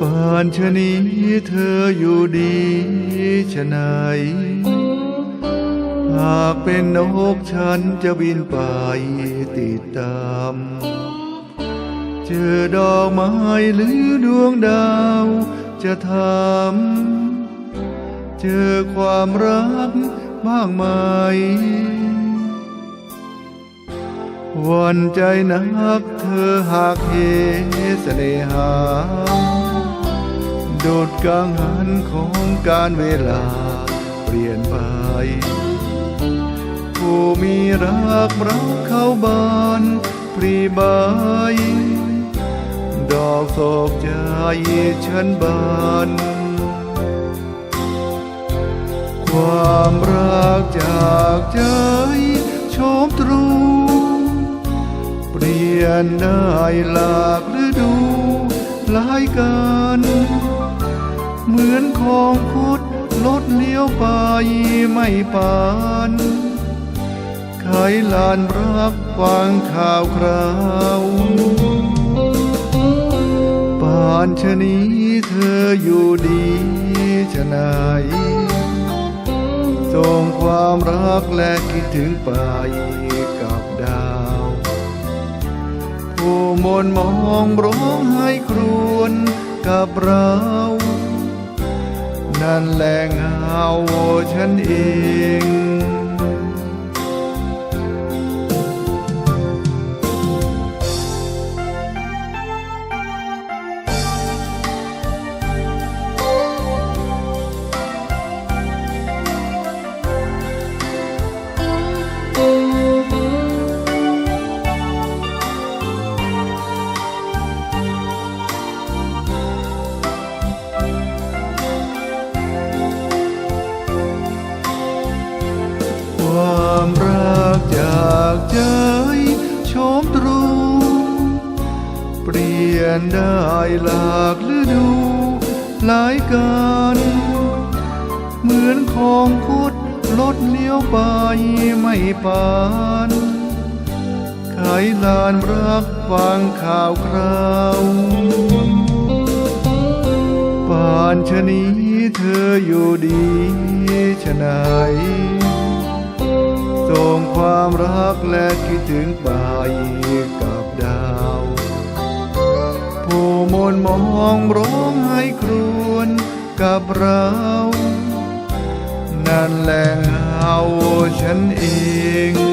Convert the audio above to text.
ปานชะนี้เธออยู่ดีชะไหน หากเป็นนกฉันจะบินไปติดตาม เจอดอกไม้หรือดวงดาวจะทำเจอความรักบ้างไหมวันใจนักเธอหากเหเสน่หา โดดกลางหันของการเวลาเปลี่ยนไป ผู้มีรักรักเข้าบานปรีบายดอกโศกใจฉันบานความรักจากใจชมตรู เปลี่ยนได้หลากฤดูหลายกัน มือนของคุดลดเลี้ยวไปไม่ปานไขลานรักฟังข่าวคราวป่านชะนี้เธออยู่ดีชะไหนส่งความรักและคิดถึงไปกับดาว ผู้มนมองร้องไห้ครวญกับเรา นั่นแหละเงาฉันเอง ความรักจากใจโชมตรู เปลี่ยนได้หลากฤดูหลายกันเหมือนของคุดลดเลี้ยวไปไม่ปานไขลานรักฟังข่าวคราวป่านชะนี้เธออยู่ดีชะไหน ความรักและคิดถึงไปกับดาว ผู้มนมองร้องไห้ครวญกับเรา นั่นแหละเอาฉันเอง